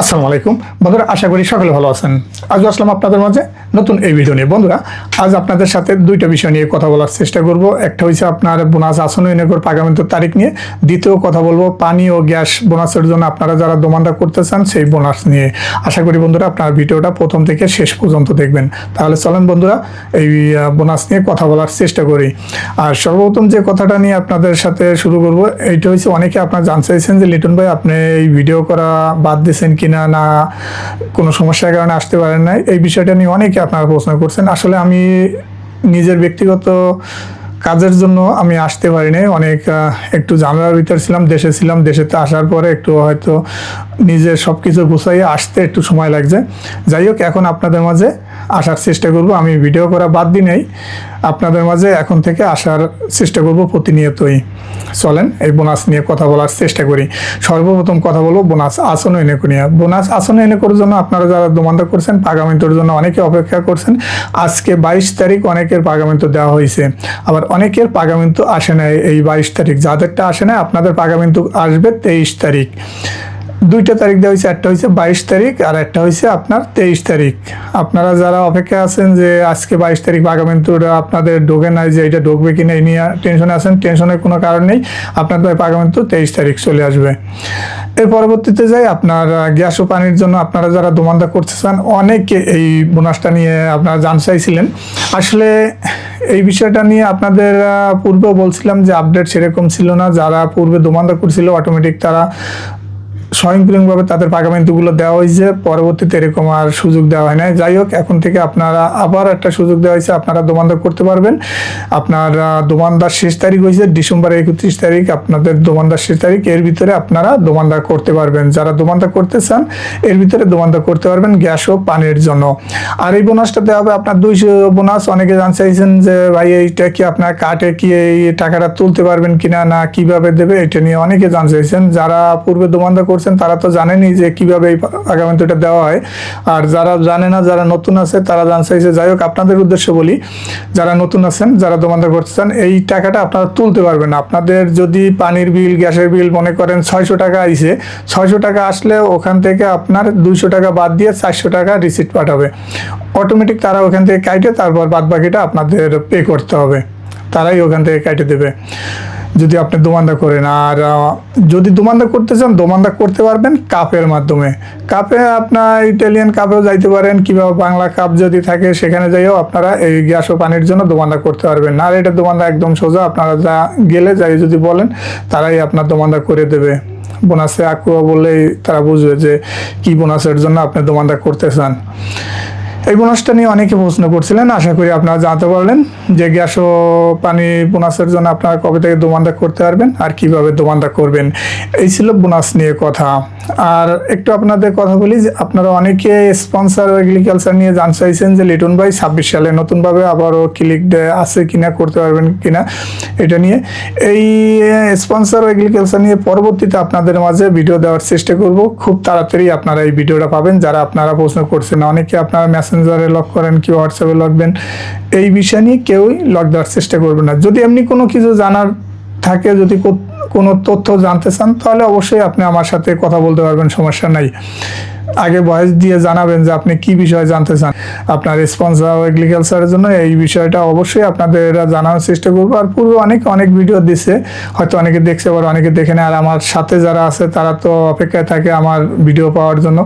আসসালামু আলাইকুম। বন্ধুরা, আশা করি সকলে ভালো আছেন। আজ আসলাম আপনাদের মাঝে নতুন এই ভিডিও নিয়ে। বন্ধুরা, আজ আপনাদের সাথে দুইটা বিষয় নিয়ে কথা বলার চেষ্টা করব। একটা হচ্ছে আপনার বোনাস আসন নগর পাগামেন্টের তারিখ নিয়ে। দ্বিতীয় কথা বলব, পানি ও গ্যাস বোনাসের জন্য আপনারা যারা দোমান্দা করতে চান সেই বোনাস নিয়ে। আশা করি বন্ধুরা, আপনার ভিডিওটা প্রথম থেকে শেষ পর্যন্ত দেখবেন। তাহলে চলেন বন্ধুরা, এই বোনাস নিয়ে কথা বলার চেষ্টা করি। আর সর্বপ্রথম যে কথাটা নিয়ে আপনাদের সাথে শুরু করব, এইটা হচ্ছে অনেকে আপনার জানতে চাইছেন যে, লিটন ভাই, আপনি এই ভিডিও করা বাদ দিয়েছেন কিনা না কোনো সমস্যার কারণে আসতে পারেন না এই বিষয়টা নিয়ে অনেকে আপনারা প্রশ্ন করছেন। আসলে আমি নিজের ব্যক্তিগত কাজের জন্য আমি আসতে পারিনি অনেক একটু ঝামেলার ভিতর ছিলাম, দেশে ছিলাম। দেশে তো আসার পরে একটু হয়তো নিজের সব কিছু গুছাইয়ে আসতে একটু সময় লাগছে। যাই হোক, এখন আপনাদের মাঝে আসার চেষ্টা করব। আমি ভিডিও করা বাদ দিই নাই। আপনাদের মাঝে এখন থেকে আসার চেষ্টা করব প্রতিনিয়তই। চলেন, এই বোনাস নিয়ে কথা বলার চেষ্টা করি। সর্বপ্রথম কথা বলব বোনাস আসন এনে নিয়ে বোনাস আসন এনে করার জন্য আপনারা যারা দোমান্দা করছেন, পাগামেন্টের জন্য অনেকে অপেক্ষা করছেন। আজকে বাইশ তারিখ অনেকের পাগামেন্ট দেওয়া হয়েছে। আবার অনেকের পাগামেন্ট আসে না এই বাইশ তারিখ। যাদেরটা আসে না আপনাদের পাগামেন্ট আসবে তেইশ তারিখ। দুইটা তারিখ দেওয়া হয়েছে একটা হয়েছে বাইশ তারিখ আর একটা হয়েছে আপনার তেইশ তারিখ। আপনারা যারা অপেক্ষায় আছেন যে আজকে বাইশ তারিখ পাগামেন্টুরা আপনাদের ঢোকে নাই যে এটা ঢুকবে কিনা এই নিয়ে টেনশনে আছেন টেনশনের কোনো কারণ নেই আপনাদের পাগামেন্টু তেইশ তারিখ চলে আসবে। এর পরবর্তীতে যাই আপনার গ্যাস ও পানির জন্য আপনারা যারা দোমান্দা করতে চান অনেকে এই বোনাসটা নিয়ে আপনারা জান চাইছিলেন। আসলে এই বিষয়টা নিয়ে আপনাদের আহ, পূর্বেও বলছিলাম যে আপডেট সেরকম ছিল না যারা পূর্বে দোমান্দা করছিল অটোমেটিক তারা স্বয়ংক্রিয়ভাবে তাদের পাকামেন্টগুলো দেওয়া হয়েছে। পরবর্তীতে এরকম আর সুযোগ দেওয়া হয় না যাই হোক, এখন থেকে আপনারা আবার একটা সুযোগ দেওয়া হয়েছে। আপনারা দোমান্দা করতে পারবেন। আপনার দোমান্দার শেষ তারিখ হয়েছে ডিসেম্বর একত্রিশ তারিখ। আপনাদের দোমান্দার শেষ তারিখ, এর ভিতরে আপনারা দোমান্দা করতে পারবেন। যারা দোমান্দা করতে চান, এর ভিতরে দোমান্দা করতে পারবেন গ্যাস ও পানির জন্য। আর এই বোনাসটা দেওয়া হবে আপনার দুইশো বোনাস। অনেকে জানতে চাইছেন যে, ভাই, এইটা কি আপনার কাটে কি এই টাকাটা তুলতে পারবেন কিনা না কীভাবে দেবে? এটা নিয়ে অনেকে জানতে চাইছেন। যারা পূর্বে দোমান্দা করছেন, তারা তো জানেনই যে কীভাবে এই আগামীটা দেওয়া হয়। আর যারা জানে না, যারা নতুন আছে, তারা জানতে চাইছে, যাই হোক, আপনাদের উদ্দেশ্যে বলি, যারা নতুন আছেন, যারা দোমান্দা করতে চান, এই টাকাটা আপনারা তুলতে পারবেন আপনাদের যদি পানির বিল, গ্যাসের বিল মনে করেন ছয়শো টাকা আইসে ছয়শো টাকা আসলে ওখান থেকে আপনার দুইশো টাকা বাদ দিয়ে চারশো টাকা রিসিট পাঠাবে। অটোমেটিক তারা ওখান থেকে কাটে তারপর বাদ বাকিটা আপনাদের পে করতে হবে। তারাই ওখান থেকে কেটে দেবে। যদি আপনি দোমান্দা করেন, আর যদি দোমান্দা করতে চান, দোমান্দা করতে পারবেন কাপের মাধ্যমে। কাপে আপনার ইটালিয়ান কাপেও যাইতে পারেন, কিংবা বাংলা কাপ যদি থাকে, সেখানে যাইও আপনারা এই গ্যাস ও পানির জন্য দোমান্দা করতে পারবেন। না আর এটা দোমান্দা একদম সোজা, আপনারা যা গেলে, যাই যদি বলেন, তারাই আপনার দোমান্দা করে দেবে। বোনাসে আকুয়া বললেই তারা বুঝবে যে কি বোনাসের জন্য আপনি দোমান্দা করতে চান। এই বোনাসটা নিয়ে অনেকে প্রশ্ন করছিলেন, আশা করি আপনারা জানতে পারলেন যে গ্যাস ও পানি বোনাসের জন্য আপনারা কবে থেকে দোমান্দা করতে পারবেন আর কীভাবে দোমান্দা করবেন। এই ছিল বোনাস নিয়ে কথা। আর একটু আপনাদের কথা বলি যে আপনারা অনেকে স্পন্সর এগ্রিকালচার নিয়ে জানতে চাইছেন যে লিটন ভাই ছাব্বিশ সালে নতুনভাবে আবারও ক্লিক আছে কিনা, করতে পারবেন কিনা এটা নিয়ে। এই স্পন্সর এগ্রিকালচার নিয়ে পরবর্তীতে আপনাদের মাঝে ভিডিও দেওয়ার চেষ্টা করব। খুব তাড়াতাড়ি আপনারা এই ভিডিওটা পাবেন। যারা আপনারা প্রশ্ন করছেন, অনেকে আপনারা মেসেঞ্জারে লক করেন, কি হোয়াটসঅ্যাপে লাগবেন এই বিষয় নিয়ে কেউই লক দেওয়ার চেষ্টা করবে না। যদি এমনি কোনো কিছু জানার থাকে, যদি কোনো তথ্য জানতে চান, তাহলে অবশ্যই আপনি আমার সাথে কথা বলতে পারবেন, সমস্যা নাই। আগে ভয়েস দিয়ে জানাবেন যে আপনি কি বিষয়ে জানতে চান। আপনার স্পন্সর এগ্রিকালচারের জন্য। এই বিষয়টা অবশ্যই আপনাদের জানানোর চেষ্টা করব। আর পূর্বে অনেক অনেক ভিডিও দিছে। হয়তো অনেকে দেখছে, আবার অনেকে দেখে নেয়। আর আমার সাথে যারা আছে, তারা তো অপেক্ষায় থাকে আমার ভিডিও পাওয়ার জন্য।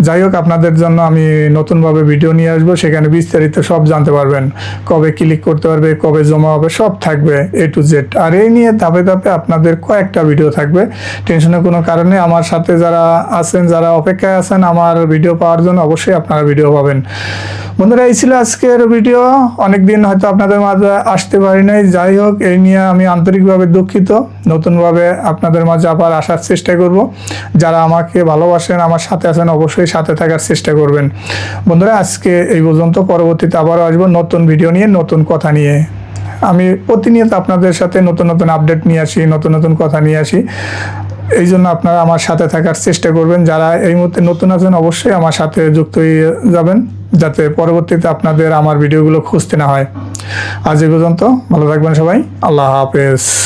যাই হোক, আপনাদের জন্য আমি নতুনভাবে ভিডিও নিয়ে আসব। সেখানে বিস্তারিত সব জানতে পারবেন। কবে ক্লিক করতে পারবে, কবে জমা হবে, সব থাকবে এ টু জেড আর এই নিয়ে ধাপে ধাপে আপনাদের কয়েকটা ভিডিও থাকবে। টেনশনের কোনো কারণে আমার সাথে যারা আছেন, যারা অপেক্ষায় আছেন আমার ভিডিও পাওয়ার জন্য, অবশ্যই আপনারা ভিডিও পাবেন। বন্ধুরা, এই ছিল আজকের ভিডিও অনেকদিন হয়তো আপনাদের মাঝে আসতে পারি নাই। যাই হোক, এই নিয়ে আমি আন্তরিকভাবে দুঃখিত। নতুনভাবে আপনাদের মাঝে আবার আসার চেষ্টা করব। যারা আমাকে ভালোবাসেন, আমার সাথে আছেন, অবশ্যই সাথে থাকার চেষ্টা করবেন। বন্ধুরা, আজকে এই পর্যন্ত। পরবর্তীতে আবারও আসব নতুন ভিডিও নিয়ে, নতুন কথা নিয়ে। আমি প্রতিনিয়ত আপনাদের সাথে নতুন নতুন আপডেট নিয়ে আসি, নতুন নতুন কথা নিয়ে আসি। এই জন্য আপনারা আমার সাথে থাকার চেষ্টা করবেন। যারা এই মুহূর্তে নতুন আছেন, অবশ্যই আমার সাথে যুক্ত হয়ে যাবেন, যাতে পরবর্তীতে আপনাদের আমার ভিডিওগুলো খুঁজতে না হয়। আজ এই পর্যন্ত, ভালো থাকবেন সবাই। আল্লাহ হাফেজ।